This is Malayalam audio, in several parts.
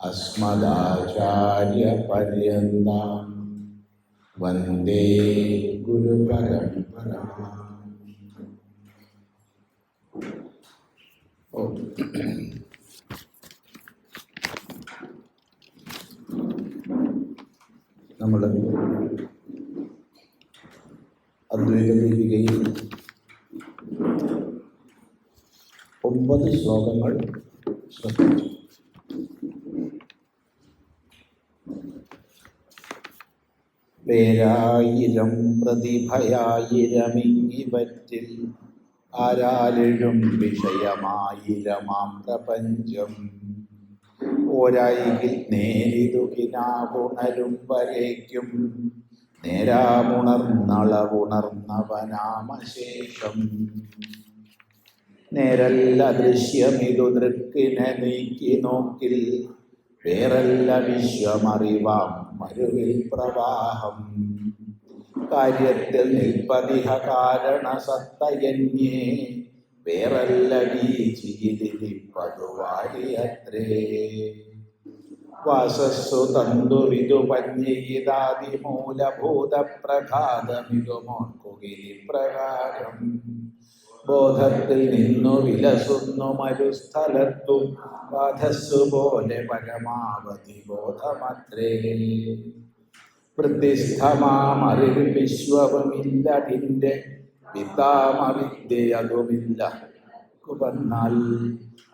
अस्मदाचार्यपर्यन्तां वन्दे गुरुपरम्परा ഓ നമ്മൾ അദ്വൈത ദീപികയിൽ ഒമ്പത് ശ്ലോകങ്ങൾ ശ്രദ്ധിച്ചു വേരായിരം പ്രതിഭയായിരമിങ്ങിവറ്റിൽ ആരാലിഴും വിഷയമായിരമാം പ്രപഞ്ചം. ഓരായികിൽ നേരിതുകിനാകുണരും വരേക്കും. നേരാമുണർന്നളവുണർന്നവനാമശേഷം. നേരല്ല ദൃശ്യമിതു ദൃക്കിനെ നീക്കി നോക്കിൽ വേറല്ല വിശ്വമറിവാം. മരുവിൽ പ്രവാഹം. കാര്യത്തിൽ നിൽപ്പതിഹ കാരണ സത്തയന്യേ വേറല്ല വീചിതിരിപ്പതുവാരിയത്രേ വാസസ്സു തന്തുവിതു പഞ്ഞിതാതിമൂലഭൂത പ്രഘാതമിതുമോർക്കുകിരി പ്രകാരം ബോധത്തിൽ നിന്നു വിലസുന്നു മരുസ്ഥലത്തു ബാധസ്സു പോലെ പരമാവധി ബോധമത്രേ വൃദ്ധിസ്ഥമാമറിവ് വിശ്വവുമില്ലതിന്റെ പിതാമവിദ്യയതുമില്ല. വന്നാൽ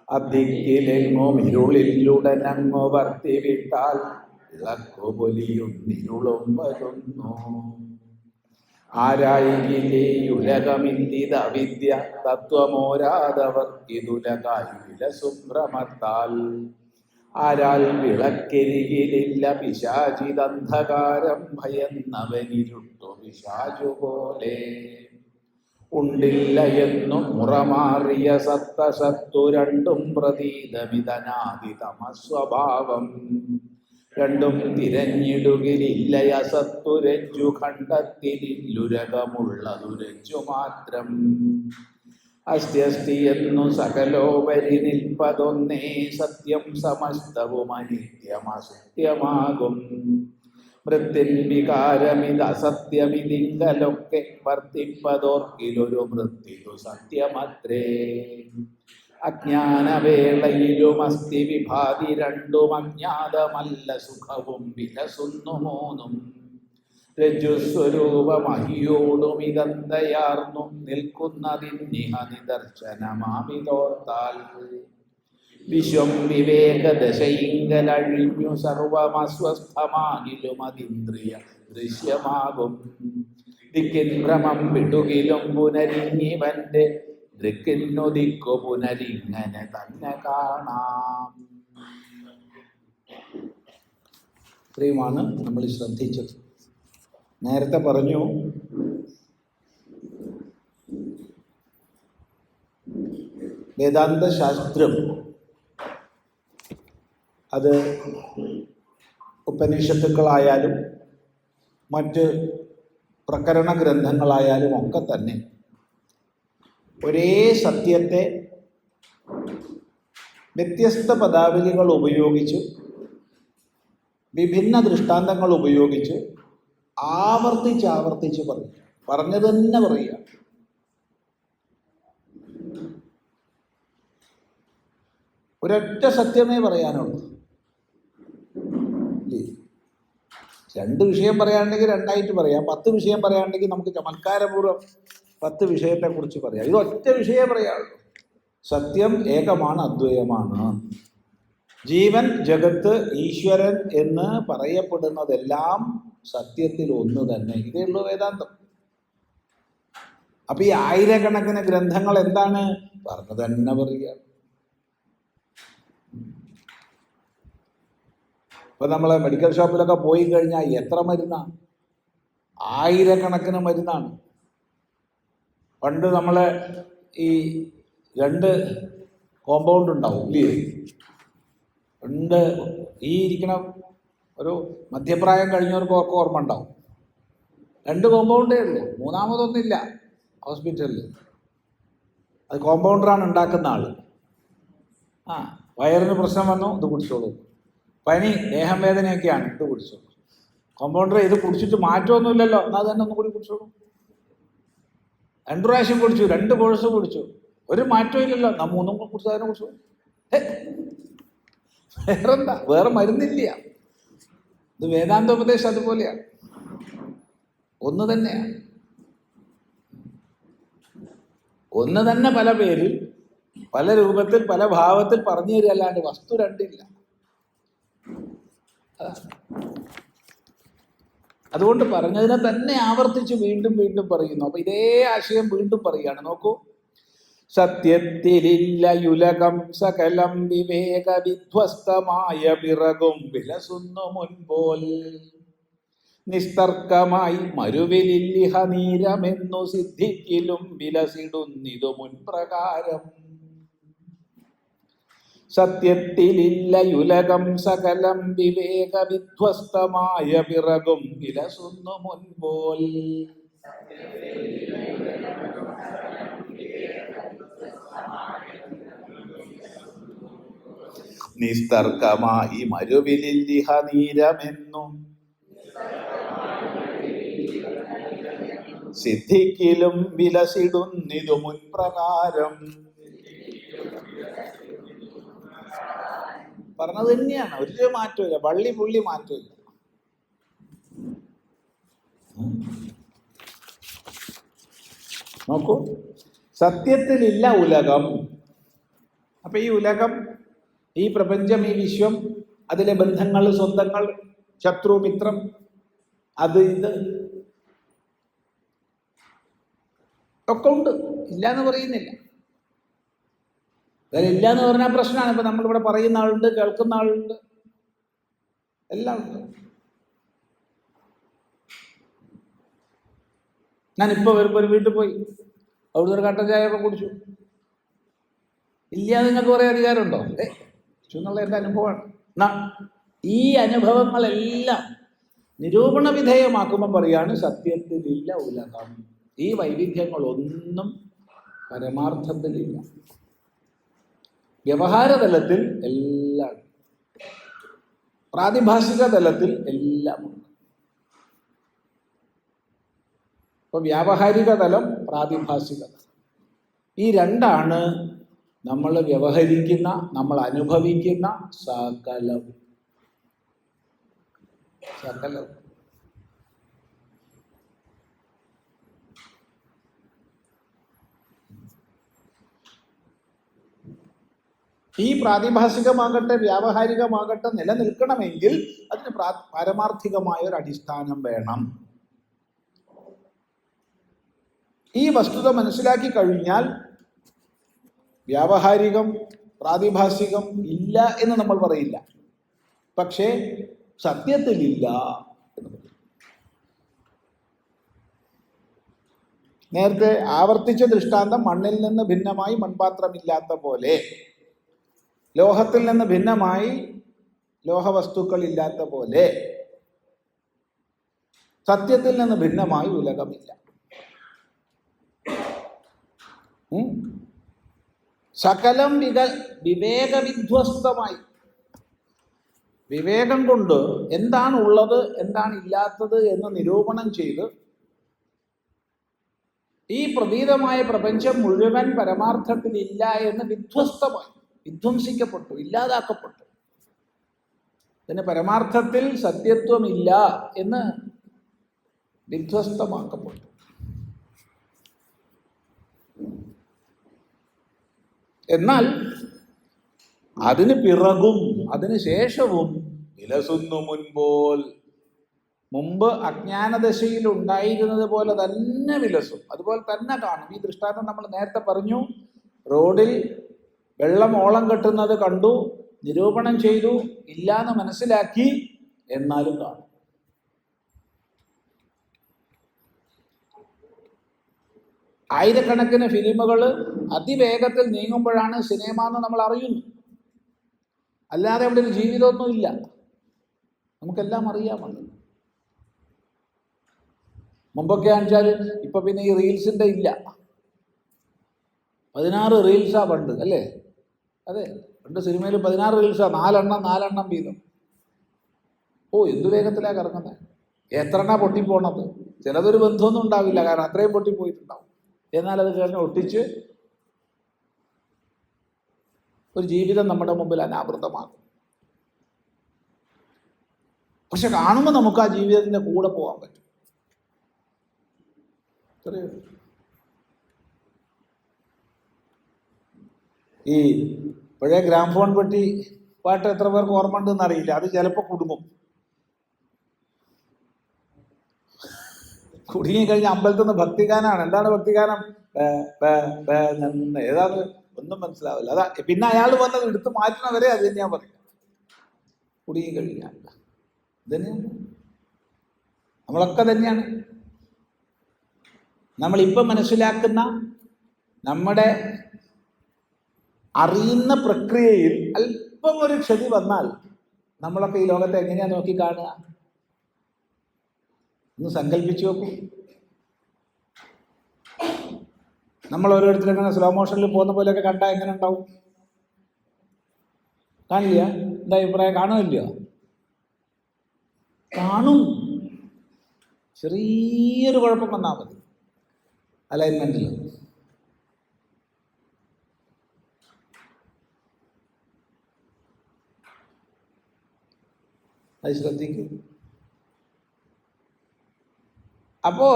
അധിക്കിലെങ്ങും ഇരുളിലുടനങ്ങു വർത്തിവിട്ടാൽ ഇളക്കുപൊലിയും ഇരുളും വരുന്നു. ആരായിലേയുലകമില്ലിത വിദ്യ തത്വമോരാതവർ ഇതുലകായി വിലസുഭ്രമത്താൽ ആരാൽ വിളക്കരികിലില്ല പിശാചിതന്ധകാരം ഭയന്നവനിരുട്ടു പിശാചു പോലെ ഉണ്ടില്ല എന്നു മുറമാറിയ സത്തസത്തു രണ്ടും പ്രതീതമിതനാദി തമസ്വഭാവം രണ്ടും തിരഞ്ഞിടുകിലില്ല. സത്തുരജ്ജു ഖണ്ഡത്തിലില്ലുരകമുള്ളതു രജ്ജു മാത്രം. അസ്ത്യസ്തി എന്നു സകലോപരി നിൽപ്പതൊന്നേ സത്യം സമസ്തവും അനിത്യമസത്യമാകും. മൃത്തിൻ വികാരമിത് അസത്യമിതിങ്കലൊക്കെ വർത്തിപ്പതോർക്കിലൊരു മൃത്യു സത്യമത്രേ അജ്ഞാനവേളയിലും അസ്ഥി വിഭാതി രണ്ടും അജ്ഞാതമല്ല സുഖവും വിലസുന്നു മൂന്നും. രജുസ്വരൂപമഹിയോടും ഇതന്തയാർന്നു നിൽക്കുന്നതിന്നിഹ വിശ്വം വിവേകദശയിങ്കലഴിഞ്ഞു സർവമസ്വസ്ഥമാകിലും അതിന്ദ്രിയ ദൃശ്യമാകും. ദിക്കിൻ ഭ്രമം വിടുകിലും പുനരിഞ്ഞിവന്റെ ദൃക്കിന്നു ദിക്കു പുനരിങ്ങനെ തന്നെ കാണാം. ഇത്രയുമാണ് നമ്മൾ ശ്രദ്ധിച്ചത്. നേരത്തെ പറഞ്ഞു വേദാന്ത ശാസ്ത്രം അത് ഉപനിഷത്തുക്കളായാലും മറ്റ് പ്രകരണ ഗ്രന്ഥങ്ങളായാലും ഒക്കെ തന്നെ ഒരേ സത്യത്തെ വ്യത്യസ്ത പദാവലികൾ ഉപയോഗിച്ച് വിഭിന്ന ദൃഷ്ടാന്തങ്ങൾ ഉപയോഗിച്ച് ആവർത്തിച്ച് ആവർത്തിച്ച് പറയും പറഞ്ഞു തന്നെ പറയുക. ഒരൊറ്റ സത്യമേ പറയാനുള്ളൂ. രണ്ട് വിഷയം പറയാനുണ്ടെങ്കിൽ രണ്ടായിട്ട് പറയാം. പത്ത് വിഷയം പറയാനുണ്ടെങ്കിൽ നമുക്ക് ചമത്കാരപൂർവം പത്ത് വിഷയത്തെക്കുറിച്ച് പറയാം. ഇത് ഒറ്റ വിഷയമേ പറയാനുള്ളൂ സത്യം ഏകമാണ് അദ്വയമാണ് ജീവൻ ജഗത്ത് ഈശ്വരൻ എന്ന് പറയപ്പെടുന്നതെല്ലാം സത്യത്തിൽ ഒന്ന് തന്നെ. ഇതേ ഉള്ളൂ വേദാന്തം. അപ്പൊ ഈ ആയിരക്കണക്കിന് ഗ്രന്ഥങ്ങൾ എന്താണ്? പറഞ്ഞു തന്നെ പറയുക. ഇപ്പൊ നമ്മൾ മെഡിക്കൽ ഷോപ്പിലൊക്കെ പോയി കഴിഞ്ഞാൽ എത്ര മരുന്നാണ് ആയിരക്കണക്കിന് മരുന്നാണ്. പണ്ട് നമ്മളെ ഈ രണ്ട് കോമ്പൗണ്ട് ഉണ്ടാവും ഇല്ലേ? രണ്ട് ഈ ഇരിക്കണ ഒരു മധ്യപ്രായം കഴിഞ്ഞവർക്ക് ഒക്കെ ഓർമ്മ ഉണ്ടാവും. രണ്ട് കോമ്പൗണ്ടേ ഉള്ളൂ. മൂന്നാമതൊന്നുമില്ല. ഹോസ്പിറ്റലിൽ അത് കോമ്പൗണ്ടറാണ് ഉണ്ടാക്കുന്ന ആൾ ആ വയറിന് പ്രശ്നം വന്നു ഇത് കുടിച്ചോളൂ. പനി ദേഹം വേദനയൊക്കെയാണ് ഇത് കുടിച്ചോളൂ. കോമ്പൗണ്ടർ ഇത് കുടിച്ചിട്ട് മാറ്റമൊന്നുമില്ലല്ലോ. എന്നാൽ തന്നെ ഒന്നും കൂടി കുടിച്ചോളൂ. രണ്ട് പ്രാവശ്യം കുടിച്ചു രണ്ട് കോഴ്സ് കുടിച്ചു. ഒരു മാറ്റവും ഇല്ലല്ലോ. നാം മൂന്നും കുടിച്ചു അതിനെ കുടിച്ചു വേറെന്താ? വേറെ മരുന്നില്ല. ഇത് വേദാന്ത ഉപദേശം അതുപോലെയാണ് ഒന്ന് തന്നെയാണ് ഒന്ന് തന്നെ പല പേരിൽ പല രൂപത്തിൽ പല ഭാവത്തിൽ പറഞ്ഞു തരിക അല്ലാണ്ട് വസ്തു രണ്ടില്ല. അതാണ്. അതുകൊണ്ട് പറഞ്ഞതിനെ തന്നെ ആവർത്തിച്ച് വീണ്ടും വീണ്ടും പറയുന്നു. അപ്പൊ ഇതേ ആശയം വീണ്ടും പറയുകയാണ്. നോക്കൂ. സത്യത്തിലില്ല യുലകം സകലം വിവേക വിധ്വസ്തമായ പിറകും വിലസുന്നു മുൻപോൽ. നിസ്തർക്കമായി മരുവിലില്ലിഹ നീരമെന്നു സിദ്ധിക്കിലും വിലസിടുന്നിതു മുൻപ്രകാരം. സത്യത്തിലില്ല യുലകം സകലം വിവേക വിധ്വസ്തമായ പിറകും വിലസുന്നു മുൻപോൽ. നിസ്തർക്കമായി മരുവിലില്ലിഹ നീരമെന്നു. സിദ്ധിക്കിലും വിലസിടുന്നിതു മുൻപ്രകാരം. പറഞ്ഞത് തന്നെയാണ്. ഒരു മാറ്റമില്ല വള്ളി പുള്ളി മാറ്റമില്ല നോക്കൂ. സത്യത്തിലില്ല ഉലകം. അപ്പൊ ഈ ഉലകം ഈ പ്രപഞ്ചം ഈ വിശ്വം അതിലെ ബന്ധങ്ങൾ സ്വന്തങ്ങൾ ശത്രു മിത്രം അത് ഇത് ഒക്കെ ഉണ്ട്. ഇല്ല എന്ന് പറയുന്നില്ല. അതായത് ഇല്ല എന്ന് പറഞ്ഞാൽ പ്രശ്നമാണ് ഇപ്പൊ നമ്മളിവിടെ പറയുന്ന ആളുണ്ട് കേൾക്കുന്ന ആളുണ്ട്. എല്ലാം ഉണ്ട്. ഞാനിപ്പോൾ വരുമ്പോൾ ഒരു വീട്ടിൽ പോയി. അവിടുന്ന് ഒരു കട്ടൻ ചായ ഒക്കെ കുടിച്ചു. ഇല്ല നിങ്ങൾക്ക് കുറേ അധികാരമുണ്ടോ? ഏ എന്നുള്ള എന്റെ അനുഭവമാണ്. എന്നാ ഈ അനുഭവങ്ങളെല്ലാം നിരൂപണ വിധേയമാക്കുമ്പോൾ പറയാണ് സത്യത്തിലില്ല ഉലകം. ഈ വൈവിധ്യങ്ങളൊന്നും പരമാർത്ഥത്തിലില്ല. വ്യവഹാര തലത്തിൽ എല്ലാം. പ്രാതിഭാഷിക തലത്തിൽ എല്ലാം ഉണ്ട്. ഇപ്പൊ വ്യാവഹാരിക തലം പ്രാതിഭാഷിക തലം ഈ രണ്ടാണ് നമ്മൾ വ്യവഹരിക്കുന്ന നമ്മൾ അനുഭവിക്കുന്ന സകലം സകലം ഈ പ്രാതിഭാസികമാകട്ടെ വ്യാവഹാരികമാകട്ടെ നിലനിൽക്കണമെങ്കിൽ അതിന് പ്രാ പാരമാർത്ഥികമായ ഒരു അടിസ്ഥാനം വേണം. ഈ വസ്തുത മനസ്സിലാക്കി കഴിഞ്ഞാൽ വ്യാവഹാരികം പ്രാതിഭാസികം ഇല്ല എന്ന് നമ്മൾ പറയില്ല. പക്ഷേ സത്യത്തിലില്ല നേരത്തെ ആവർത്തിച്ച ദൃഷ്ടാന്തം മണ്ണിൽ നിന്ന് ഭിന്നമായി മൺപാത്രമില്ലാത്ത പോലെ. ലോഹത്തിൽ നിന്ന് ഭിന്നമായി ലോഹവസ്തുക്കൾ ഇല്ലാത്ത പോലെ സത്യത്തിൽ നിന്ന് ഭിന്നമായി ഉലകമില്ല? സകലം വിക വിവേകവിധ്വസ്തമായി. വിവേകം കൊണ്ട് എന്താണ് ഉള്ളത് എന്താണ് ഇല്ലാത്തത് എന്ന് നിരൂപണം ചെയ്ത് ഈ പ്രതീതമായ പ്രപഞ്ചം മുഴുവൻ പരമാർത്ഥത്തിൽ ഇല്ല എന്ന് വിധ്വസ്തമായി. വിധ്വംസിക്കപ്പെട്ടു ഇല്ലാതാക്കപ്പെട്ടു. ഇതിന് പരമാർത്ഥത്തിൽ സത്യത്വമില്ല എന്ന് വിധ്വസ്തമാക്കപ്പെട്ടു. എന്നാൽ അതിന് പിറകും അതിന് ശേഷവും വിലസുന്നു മുൻപോൽ. മുമ്പ് അജ്ഞാനദശയിൽ ഉണ്ടായിരുന്നത് പോലെ തന്നെ വിലസും. അതുപോലെ തന്നെ കാണും. ഈ ദൃഷ്ടാന്തം നമ്മൾ നേരത്തെ പറഞ്ഞു റോഡിൽ വെള്ളം ഓളം കെട്ടുന്നത് കണ്ടു നിരൂപണം ചെയ്തു ഇല്ലാന്ന് മനസ്സിലാക്കി എന്നാലും കാണും. ആയിരക്കണക്കിന് ഫിലിമുകൾ അതിവേഗത്തിൽ നീങ്ങുമ്പോഴാണ് സിനിമ എന്ന് നമ്മൾ അറിയുന്നു അല്ലാതെ അവിടെ ഒരു ജീവിതമൊന്നുമില്ല നമുക്കെല്ലാം അറിയാമല്ലോ മുമ്പൊക്കെ ആണെച്ചാൽ ഇപ്പൊ പിന്നെ ഈ റീൽസിന്റെ ഇല്ല. പതിനാറ് റീൽസാ പണ്ട് അല്ലേ? അതെ രണ്ട് സിനിമയിൽ പതിനാറ് റീൽസാണ് നാലെണ്ണം നാലെണ്ണം വീതം. ഓ എന്തു വേഗത്തിലാ കറങ്ങുന്നത് എത്ര എണ്ണ പൊട്ടിപ്പോണത്? ചിലതൊരു ബന്ധമൊന്നും ഉണ്ടാവില്ല കാരണം അത്രയും പൊട്ടിപ്പോയിട്ടുണ്ടാവും. എന്നാൽ അത് കഴിഞ്ഞ് ഒട്ടിച്ച് ഒരു ജീവിതം നമ്മുടെ മുമ്പിൽ അനാവൃതമാകും പക്ഷെ കാണുമ്പോൾ നമുക്ക് ആ ജീവിതത്തിന്റെ കൂടെ പോകാൻ പറ്റും. ഈ പഴയ ഗ്രാംഫോൺ പെട്ടി പാട്ട് എത്ര പേർക്ക് ഓർമ്മ ഉണ്ടെന്ന് അറിയില്ല അത് ചിലപ്പോൾ കുടുങ്ങും. കുടുങ്ങിക്കഴിഞ്ഞ അമ്പലത്തിൽ നിന്ന് ഭക്തിഗാനാണ്. എന്താണ് ഭക്തിഗാനം? ഏതാണ് ഒന്നും മനസ്സിലാവില്ല. അതാ പിന്നെ അയാൾ വന്നത് എടുത്ത് മാറ്റണവരെ അത് തന്നെയാ പറയും കുടുങ്ങി കഴിഞ്ഞാൽ ഇതന്നെയാണ് നമ്മളൊക്കെ തന്നെയാണ്. നമ്മളിപ്പം മനസ്സിലാക്കുന്ന നമ്മുടെ അറിയുന്ന പ്രക്രിയയിൽ അല്പം ഒരു ക്ഷതി വന്നാൽ നമ്മളൊക്കെ ഈ ലോകത്തെ എങ്ങനെയാ നോക്കി കാണുക? ഒന്ന് സങ്കല്പിച്ചു നോക്കൂ. നമ്മൾ ഓരോരുത്തരും ഇങ്ങനെ സ്ലോ മോഷനിൽ പോകുന്ന പോലെയൊക്കെ കണ്ടാൽ എങ്ങനെ ഉണ്ടാവും? കാണില്ല? എന്താ അഭിപ്രായം? കാണുമില്ലയോ കാണും. ചെറിയൊരു കുഴപ്പം വന്നാൽ മതി. അലൈൻമെന്റിൽ അത് ശ്രദ്ധിക്കും. അപ്പോ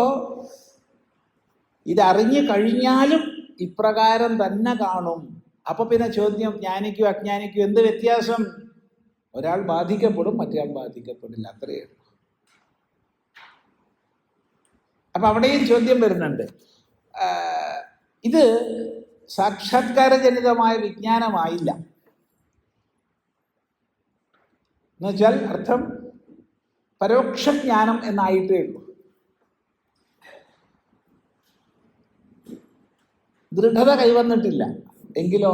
ഇതറിഞ്ഞു കഴിഞ്ഞാലും ഇപ്രകാരം തന്നെ കാണും. അപ്പൊ പിന്നെ ചോദ്യം ജ്ഞാനിക്കും അജ്ഞാനിക്കും എന്ത് വ്യത്യാസം? ഒരാൾ ബാധിക്കപ്പെടും മറ്റേയാൾ ബാധിക്കപ്പെടില്ല. അത്രയേ അപ്പൊ അവിടെയും ചോദ്യം വരുന്നുണ്ട്. ഇത് സാക്ഷാത്കാരജനിതമായ വിജ്ഞാനമായില്ല. എന്നുവെച്ചാൽ അർത്ഥം പരോക്ഷ ജ്ഞാനം എന്നായിട്ടേ ഉള്ളൂ. ദൃഢത കൈവന്നിട്ടില്ല. എങ്കിലോ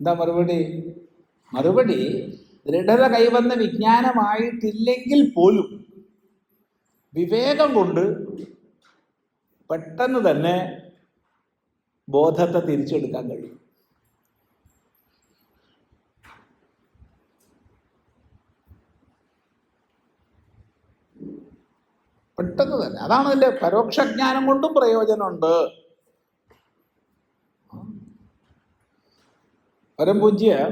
എന്താ മറുപടി? മറുപടി ദൃഢത കൈവന്ന വിജ്ഞാനമായിട്ടില്ലെങ്കിൽ പോലും വിവേകം കൊണ്ട് പെട്ടെന്ന് തന്നെ ബോധത്തെ തിരിച്ചെടുക്കാൻ കഴിയും. പെട്ടെന്ന് തന്നെ. അതാണ് അതിന്റെ പരോക്ഷജ്ഞാനം കൊണ്ടും പ്രയോജനമുണ്ട്. പരംപൂജ്യ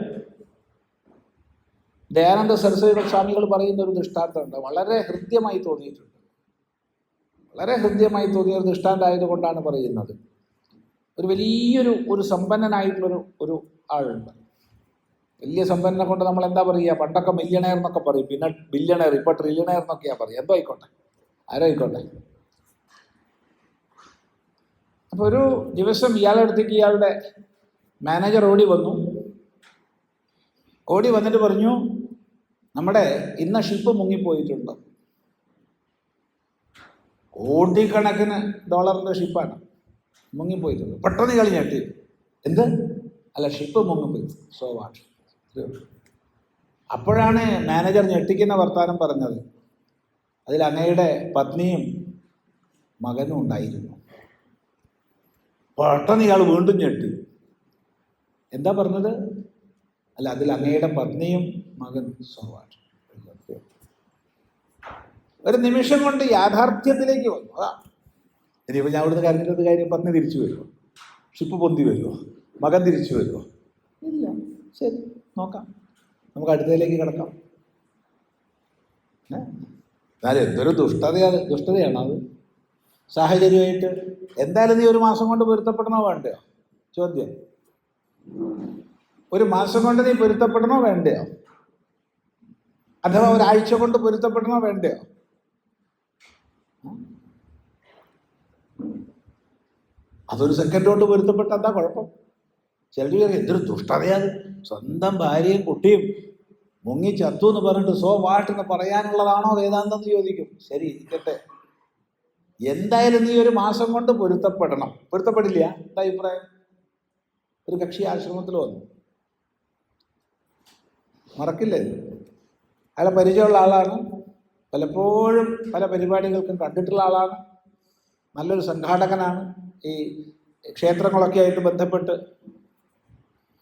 ദയാനന്ദ സരസ്വതി സ്വാമികൾ പറയുന്ന ഒരു ദൃഷ്ടാന്തമുണ്ട്. വളരെ ഹൃദ്യമായി തോന്നിയിട്ടുണ്ട്. വളരെ ഹൃദ്യമായി തോന്നിയ ഒരു ദൃഷ്ടാന്തമായതുകൊണ്ടാണ് പറയുന്നത്. ഒരു വലിയൊരു ഒരു സമ്പന്നനായിട്ടുള്ളൊരു ഒരു ആളുണ്ട്. വലിയ സമ്പന്നനെ കൊണ്ട് നമ്മൾ എന്താ പറയുക? പണ്ടൊക്കെ മില്യണയർ എന്നൊക്കെ പറയും. പിന്നെ ബില്യണയർ ഇപ്പൊ ട്രില്യണയർ എന്നൊക്കെയാ പറയുക. എന്തോ ആയിക്കോട്ടെ. ആരോ ആയിക്കോട്ടെ അപ്പോൾ ഒരു ദിവസം ഇയാളുടെ അടുത്തേക്ക് ഇയാളുടെ മാനേജർ ഓടി വന്നു. ഓടി വന്നിട്ട് പറഞ്ഞു നമ്മുടെ ഇന്ന ഷിപ്പ് മുങ്ങിപ്പോയിട്ടുണ്ട്. കോടിക്കണക്കിന് ഡോളറിന്റെ ഷിപ്പാണ് മുങ്ങിപ്പോയിട്ടുണ്ട്. പെട്ടെന്ന് കളി ഞെട്ടി. എന്ത്? അല്ല ഷിപ്പ് മുങ്ങിപ്പോയി. സോ വാട്ട് അപ്പോഴാണ് മാനേജർ ഞെട്ടിക്കുന്ന വർത്താനം പറഞ്ഞത്. അതിൽ അങ്ങയുടെ പത്നിയും മകനും ഉണ്ടായിരുന്നു. പെട്ടെന്ന് ഇയാൾ വീണ്ടും ഞെട്ടി. എന്താ പറഞ്ഞത്? അല്ല അതിൽ അങ്ങയുടെ പത്നിയും മകനും സോവാട്ട് ഒരു നിമിഷം കൊണ്ട് യാഥാർത്ഥ്യത്തിലേക്ക് വന്നു. അതാ. ഇനിയിപ്പോൾ ഞാൻ അവിടുന്ന് കരഞ്ഞത് കാര്യം? പത്നി തിരിച്ചു വരുമോ ഷിപ്പ് പൊന്തി വരുമോ മകൻ തിരിച്ചു വരുമോ ഇല്ല. ശരി നോക്കാം. നമുക്ക് അടുത്തതിലേക്ക് കിടക്കാം. ഏ? എന്നാലും എന്തൊരു ദുഷ്ടതയാണ് ദുഷ്ടതയാണ് അത്. സാഹചര്യമായിട്ട് എന്തായാലും നീ ഒരു മാസം കൊണ്ട് പൊരുത്തപ്പെടണോ വേണ്ടയോ? ചോദ്യം. ഒരു മാസം കൊണ്ട് നീ പൊരുത്തപ്പെടണോ വേണ്ടയോ? അഥവാ ഒരാഴ്ച കൊണ്ട് പൊരുത്തപ്പെടണോ വേണ്ടയോ? അതൊരു സെക്കൻഡ് കൊണ്ട് പൊരുത്തപ്പെട്ട എന്താ കുഴപ്പം? ചിലർ എന്തൊരു ദുഷ്ടതയാണ്. സ്വന്തം ഭാര്യയും കുട്ടിയും മുങ്ങി ചത്തു എന്ന് പറഞ്ഞിട്ട് സോ വാട്ട് എന്ന് പറയാനുള്ളതാണോ വേദാന്തം എന്ന് ചോദിക്കും. ശരി ഇരിക്കട്ടെ. എന്തായാലും നീ ഒരു മാസം കൊണ്ട് പൊരുത്തപ്പെടണം. പൊരുത്തപ്പെടില്ല? എന്താ അഭിപ്രായം? ഒരു കക്ഷി ആശ്രമത്തിൽ വന്നു. മറക്കില്ലേ? അയാളെ പരിചയമുള്ള ആളാണ്. പലപ്പോഴും പല പരിപാടികൾക്കും കണ്ടിട്ടുള്ള ആളാണ്. നല്ലൊരു സംഘാടകനാണ്. ഈ ക്ഷേത്രങ്ങളൊക്കെ ആയിട്ട് ബന്ധപ്പെട്ട്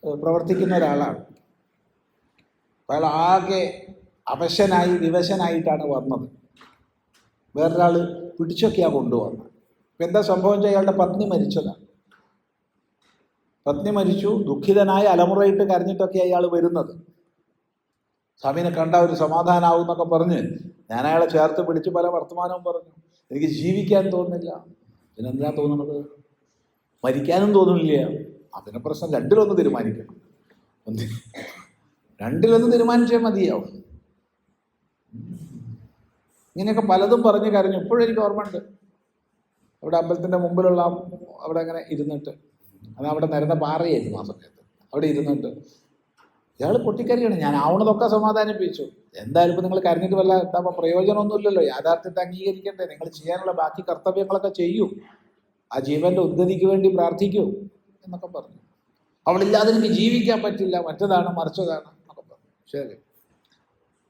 പ്രവർത്തിക്കുന്ന ഒരാളാണ്. അയാൾ ആകെ അവശനായി വിവശനായിട്ടാണ് വന്നത്. വേറൊരാൾ പിടിച്ചൊക്കെയാണ് കൊണ്ടുവന്നത്. ഇപ്പം എന്താ സംഭവം വെച്ചാൽ അയാളുടെ പത്നി മരിച്ചതാണ് പത്നി മരിച്ചു ദുഃഖിതനായ അലമുറയിട്ട് കരഞ്ഞിട്ടൊക്കെ അയാൾ വരുന്നത്. സ്വാമിനെ കണ്ട ഒരു സമാധാനാവും എന്നൊക്കെ പറഞ്ഞ് ഞാൻ അയാളെ ചേർത്ത് പിടിച്ച് പല വർത്തമാനവും പറഞ്ഞു. എനിക്ക് ജീവിക്കാൻ തോന്നുന്നില്ല. പിന്നെന്താ തോന്നുന്നത്? മരിക്കാനും തോന്നുന്നില്ല. അതിനെ പ്രശ്നം രണ്ടിലൊന്ന് തീരുമാനിക്കണം. രണ്ടിലൊന്ന് തീരുമാനിച്ചാൽ മതിയാവും. ഇങ്ങനെയൊക്കെ പലതും പറഞ്ഞ് കരഞ്ഞു. ഇപ്പോഴും എനിക്ക് ഓർമ്മയുണ്ട്. അവിടെ അമ്പലത്തിന്റെ മുമ്പിലുള്ള അവിടെ അങ്ങനെ ഇരുന്നിട്ട്. അത് അവിടെ നിരന്ന പാറയായിരുന്നു ആ സമയത്ത്. അവിടെ ഇരുന്നിട്ട്. ഇയാൾ പൊട്ടിക്കരിയാണ്. ഞാൻ ആവണതൊക്കെ സമാധാനിപ്പിച്ചു. എന്തായാലും ഇപ്പം നിങ്ങൾ കരഞ്ഞിട്ട് വല്ല എന്താ പ്രയോജനമൊന്നുമില്ലല്ലോ. യാഥാർത്ഥ്യത്തെ അംഗീകരിക്കണ്ടേ? നിങ്ങൾ ചെയ്യാനുള്ള ബാക്കി കർത്തവ്യങ്ങളൊക്കെ ചെയ്യൂ. ആ ജീവന്റെ ഉദ്ഗതിക്ക് വേണ്ടി പ്രാർത്ഥിക്കൂ എന്നൊക്കെ പറഞ്ഞു. അവളില്ലാതെ എനിക്ക് ജീവിക്കാൻ പറ്റില്ല. മറ്റതാണ് മറിച്ചതാണ്. ശരി.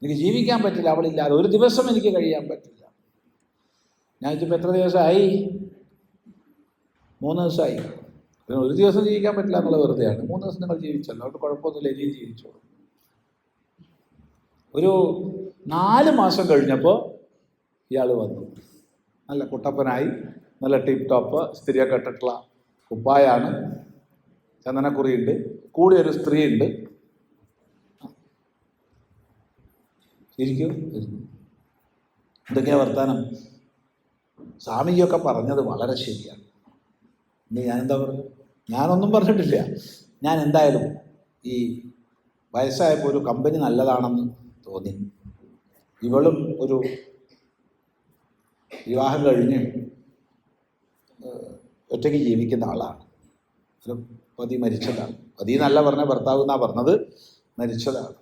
എനിക്ക് ജീവിക്കാൻ പറ്റില്ല അവളില്ലാതെ. ഒരു ദിവസം എനിക്ക് കഴിയാൻ പറ്റില്ല. ഞാൻ ഇപ്പം എത്ര ദിവസമായി? മൂന്ന് ദിവസമായി. ഒരു ദിവസം ജീവിക്കാൻ പറ്റില്ല എന്നുള്ള വെറുതെയാണ്. മൂന്ന് ദിവസം നിങ്ങൾ ജീവിച്ചല്ലോ. അതുകൊണ്ട് കുഴപ്പമൊന്നുമില്ല ഇനിയും ജീവിച്ചോളൂ. ഒരു നാല് മാസം കഴിഞ്ഞപ്പോൾ ഇയാൾ വന്നു. നല്ല കുട്ടപ്പനായി നല്ല ടിപ് ടോപ്പ് സ്ത്രീയൊക്കെ ഇട്ടിട്ടുള്ള കുപ്പായാണ്. ചന്ദനക്കുറിയുണ്ട്. കൂടെ ഒരു സ്ത്രീ ഉണ്ട് ഇരിക്കൂ. എന്തൊക്കെയാണ് എന്തൊക്കെയാ വർത്താനം? സ്വാമിജിയൊക്കെ പറഞ്ഞത് വളരെ ശരിയാണ് ഇനി ഞാനെന്താ പറഞ്ഞു ഞാനൊന്നും പറഞ്ഞിട്ടില്ല. ഞാൻ എന്തായാലും ഈ വയസ്സായപ്പോൾ ഒരു കമ്പനി നല്ലതാണെന്ന് തോന്നി. ഇവളും ഒരു വിവാഹം കഴിഞ്ഞ് ഒറ്റയ്ക്ക് ജീവിക്കുന്ന ആളാണ്. പതി മരിച്ചതാണ്. പതി നല്ല പറഞ്ഞ ഭർത്താവ് എന്നാ പറഞ്ഞത്? മരിച്ചതാണ്.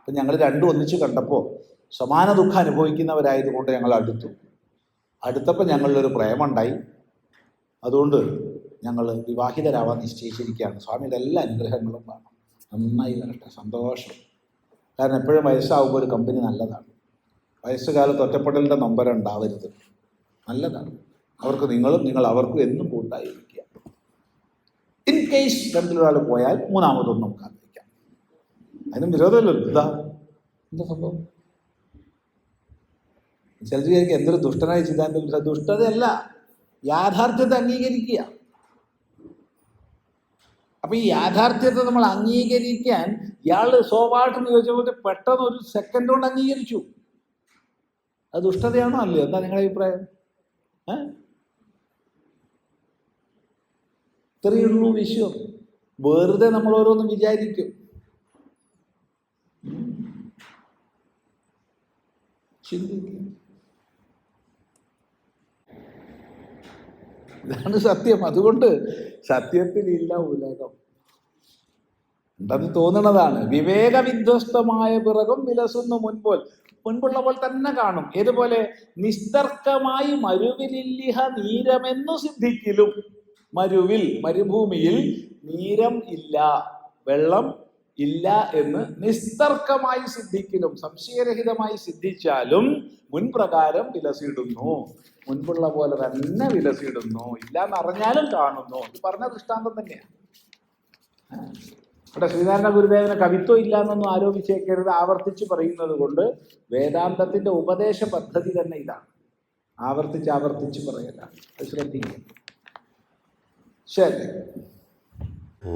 അപ്പം ഞങ്ങൾ രണ്ടും ഒന്നിച്ച് കണ്ടപ്പോൾ സമാന ദുഃഖം അനുഭവിക്കുന്നവരായതുകൊണ്ട് ഞങ്ങൾ അടുത്തു. അടുത്തപ്പോൾ ഞങ്ങളിലൊരു പ്രേമുണ്ടായി അതുകൊണ്ട് ഞങ്ങൾ വിവാഹിതരാവാൻ നിശ്ചയിച്ചിരിക്കുകയാണ്. സ്വാമിയുടെ എല്ലാ അനുഗ്രഹങ്ങളും വേണം. നന്നായി വരട്ടെ. സന്തോഷം. കാരണം എപ്പോഴും വയസ്സാവുമ്പോൾ ഒരു കമ്പനി നല്ലതാണ്. വയസ്സുകാലത്ത് ഒറ്റപ്പെടലിന്റെ നമ്പർ ഉണ്ടാവരുത്. നല്ലതാണ്. അവർക്ക് നിങ്ങളും നിങ്ങൾ അവർക്കും എന്നും കൂട്ടായിരിക്കുക. ഇൻ കേസ് രണ്ടിലൊരാൾ പോയാൽ മൂന്നാമതൊന്നും കാത്തിരിക്കാം അതിനും വിരോധമല്ലല്ലോ ഇതാ. എന്താ സംഭവം? ചിലർ വിചാരിക്കുക എന്തൊരു ദുഷ്ടനായ സിദ്ധാന്തം ദുഷ്ടതയല്ല യാഥാർത്ഥ്യത്തെ അംഗീകരിക്കുക. അപ്പൊ ഈ യാഥാർത്ഥ്യത്തെ നമ്മൾ അംഗീകരിക്കാൻ ഇയാൾ സോവാട്ടെന്ന് ചോദിച്ചപ്പോൾ പെട്ടെന്ന് ഒരു സെക്കൻഡ് കൊണ്ട് അംഗീകരിച്ചു. അത് ദുഷ്ടതയാണോ അല്ലയോ? എന്താ നിങ്ങളുടെ അഭിപ്രായം? ഏ? ഇത്രയുള്ളൂ വിശ്വം വെറുതെ നമ്മൾ ഓരോന്നും വിചാരിക്കും. ചിന്തിക്കും ഇതാണ് സത്യം. അതുകൊണ്ട് സത്യത്തിലില്ല ഉലകം. ഉണ്ടെന്ന് തോന്നുന്നതാണ് വിവേകവിധ്വസ്തമായ പിറകും വിലസുന്നു മുൻപോൽ. മുൻപുള്ള പോലെ തന്നെ കാണും. ഏതുപോലെ? നിസ്തർക്കമായി മരുവിലില്ലിഹ നീരമെന്നു സിദ്ധിക്കലും. മരുവിൽ മരുഭൂമിയിൽ നീരം ഇല്ല. വെള്ളം ഇല്ല എന്ന് നിസ്തർക്കമായി സിദ്ധിക്കലും സംശയരഹിതമായി സിദ്ധിച്ചാലും മുൻപ്രകാരം വിലസിടുന്നു. മുൻപുള്ള പോലെ തന്നെ വിലസിടുന്നു. ഇല്ല എന്നറിഞ്ഞാലും കാണുന്നു. ഇത് പറഞ്ഞ ദൃഷ്ടാന്തം തന്നെയാണ്. ഇവിടെ ശ്രീനാരായണ ഗുരുദേവന് കവിത്വം ഇല്ല എന്നൊന്നും ആരോപിച്ചേക്കരുത്. ആവർത്തിച്ച് പറയുന്നത് കൊണ്ട് വേദാന്തത്തിന്റെ ഉപദേശ പദ്ധതി തന്നെ ഇതാണ്. ആവർത്തിച്ച് ആവർത്തിച്ച് പറയല്ല അത് ശ്രദ്ധിക്കുക ശരി. ഓ